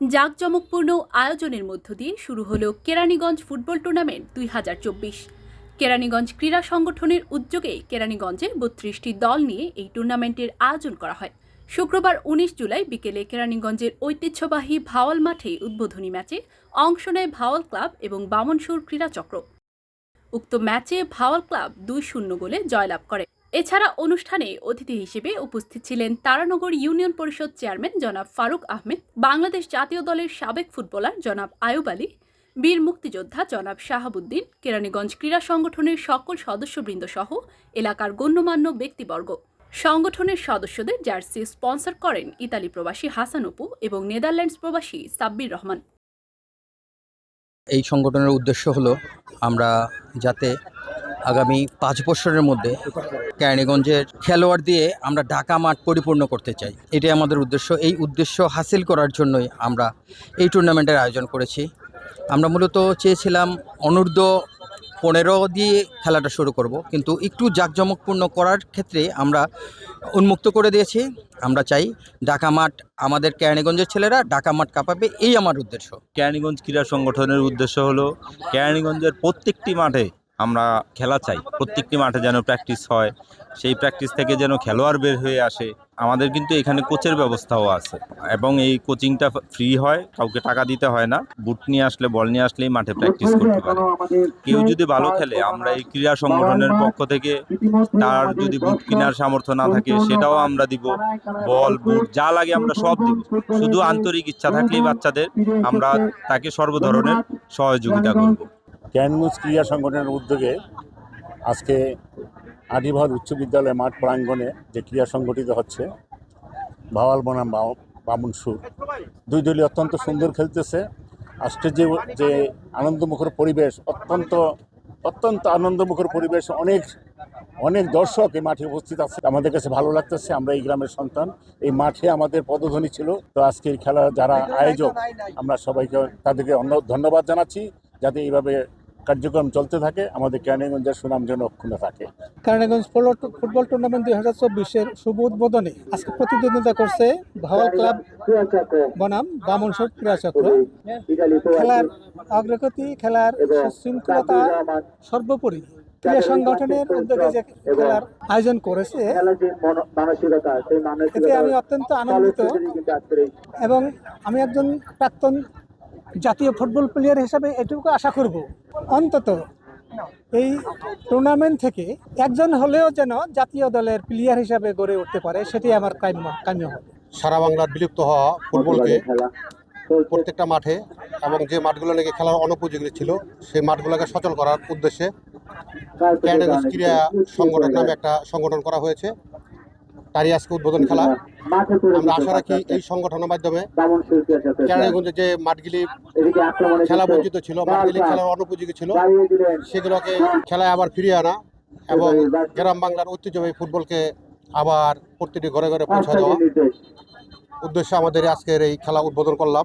জাঁকজমকপূর্ণ আয়োজনের মধ্য দিয়ে শুরু হলো কেরানীগঞ্জ ফুটবল টুর্নামেন্ট দুই হাজার চব্বিশ। কেরানীগঞ্জ ক্রীড়া সংগঠনের উদ্যোগে কেরানীগঞ্জে বত্রিশটি দল নিয়ে এই টুর্নামেন্টের আয়োজন করা হয়। শুক্রবার উনিশ জুলাই বিকেলে কেরানীগঞ্জের ঐতিহ্যবাহী ভাওয়াল মাঠে উদ্বোধনী ম্যাচে অংশ নেয় ভাওয়াল ক্লাব এবং বামনসুর ক্রীড়া চক্র উক্ত ম্যাচে ভাওয়াল ক্লাব দুই শূন্য গোলে জয়লাভ করে। এছাড়া অনুষ্ঠানে অতিথি হিসেবে উপস্থিত ছিলেন তারানগর ইউনিয়ন পরিষদ চেয়ারম্যান জনাব ফারুক আহমেদ, বাংলাদেশ জাতীয় দলের সাবেক ফুটবলার জনাব আয়ুব আলী, বীর মুক্তিযোদ্ধা জনাব শাহাবুদ্দিন, কেরানীগঞ্জ ক্রীড়া সংগঠনের সকল সদস্যবৃন্দ সহ এলাকার গণ্যমান্য ব্যক্তিবর্গ। সংগঠনের সদস্যদের জার্সি স্পন্সর করেন ইতালি প্রবাসী হাসান অপু এবং নেদারল্যান্ডস প্রবাসী সাব্বির রহমান। এই সংগঠনের উদ্দেশ্য হলো আমরা যাতে আগামী পাঁচ বছরের মধ্যে কেরানীগঞ্জের খেলোয়াড় দিয়ে আমরা ঢাকা মাঠ পরিপূর্ণ করতে চাই। এটাই আমাদের উদ্দেশ্য। এই উদ্দেশ্য হাসিল করার জন্যই আমরা এই টুর্নামেন্টের আয়োজন করেছি। আমরা মূলত চেয়েছিলাম অনূর্ধ্ব পনেরো দিয়ে খেলাটা শুরু করব, কিন্তু একটু জাঁকজমকপূর্ণ করার ক্ষেত্রে আমরা উন্মুক্ত করে দিয়েছি। আমরা চাই ঢাকা মাঠ আমাদের কেরানীগঞ্জের ছেলেরা ঢাকা মাঠ কাঁপাবে, এই আমার উদ্দেশ্য। কেরানীগঞ্জ ক্রীড়া সংগঠনের উদ্দেশ্য হলো, কেরানীগঞ্জের প্রত্যেকটি মাঠে আমরা খেলা চাই। প্রত্যেকটি মাঠে যেন প্র্যাকটিস হয়, সেই প্র্যাকটিস থেকে যেন খেলোয়াড় বের হয়ে আসে। আমাদের কিন্তু এখানে কোচের ব্যবস্থাও আছে এবং এই কোচিংটা ফ্রি হয়, কাউকে টাকা দিতে হয় না। বুট নিয়ে আসলে বল নিয়ে আসলেই মাঠে প্র্যাকটিস করতে পারে। কেউ যদি ভালো খেলে, আমরা এই ক্রীড়া সংগঠনের পক্ষ থেকে তার যদি বুট কেনার সামর্থ্য না থাকে, সেটাও আমরা দিব। বল বুট যা লাগে আমরা সব দিব। শুধু আন্তরিক ইচ্ছা থাকলেই বাচ্চাদের আমরা তাকে সর্ব ধরনের সহযোগিতা করব। ক্যানমুজ ক্রীড়া সংগঠনের উদ্যোগে আজকে আদিভার উচ্চ বিদ্যালয় মাঠ প্রাঙ্গণে যে ক্রীড়া সংগঠিত হচ্ছে, ভাওয়াল বনাম বামুন সুর, দুই দলই অত্যন্ত সুন্দর খেলতেছে। আজকে যে যে আনন্দমুখর পরিবেশ, অত্যন্ত অত্যন্ত আনন্দমুখর পরিবেশ, অনেক অনেক দর্শক এই মাঠে উপস্থিত আছে। আমাদের কাছে ভালো লাগতেছে, আমরা এই গ্রামের সন্তান, এই মাঠে আমাদের পদধ্বনি ছিল। তো আজকের খেলা যারা আয়োজক, আমরা সবাইকে তাদেরকে অন্য- ধন্যবাদ জানাচ্ছি, যাতে এইভাবে কার্যক্রম চলতে থাকে, আমাদের ক্যানিগঞ্জের সুনাম যেন অক্ষুণ্ণ থাকে। কারণগঞ্জ ফুটবল টুর্নামেন্ট দুই হাজার চব্বিশের শুভ উদ্বোধনে আজকে প্রতিদ্বন্দ্বিতা করছে ভাওয়াল ক্লাব বনাম বামনসর ক্রীড়া চক্র। খেলার অগ্রগতি খেলার শৃঙ্খলতা সর্বোপরি ক্রীড়া সংগঠনের উদ্যোগে যে খেলার আয়োজন করেছে, এতে আমি অত্যন্ত আনন্দিত। এবং আমি একজন প্রাক্তন জাতীয় ফুটবল প্লেয়ার হিসাবে এটুকু আশা করব। অন্তত এই টুর্নামেন্ট থেকে একজন হলেও যেন জাতীয় দলের প্লেয়ার হিসাবে গড়ে উঠতে পারে সেটি আমার কাম্য কাম্য হবে। সারা বাংলার বিলুপ্ত হওয়া ফুটবলকে প্রত্যেকটা মাঠে এবং যে মাঠগুলো নাকি খেলার অনুপযোগী ছিল সেই মাঠগুলোকে সচল করার উদ্দেশ্যে ক্রীড়া সংগঠন নামে একটা সংগঠন করা হয়েছে। তারই আজকে উদ্বোধন খেলা। আমরা আশা রাখি এই সংগঠনের মাধ্যমে কেরানীগঞ্জে যে মাঠগুলি খেলা বঞ্চিত ছিল, মাঠগুলি খেলার অনুপযোগী ছিল, সেগুলোকে খেলায় আবার ফিরিয়ে আনা এবং গ্রাম বাংলার ঐতিহ্যবাহী ফুটবলকে আবার প্রতিটি ঘরে ঘরে পৌঁছে দেওয়া। উদ্দেশ্যে আমাদের আজকের এই খেলা উদ্বোধন করলাম।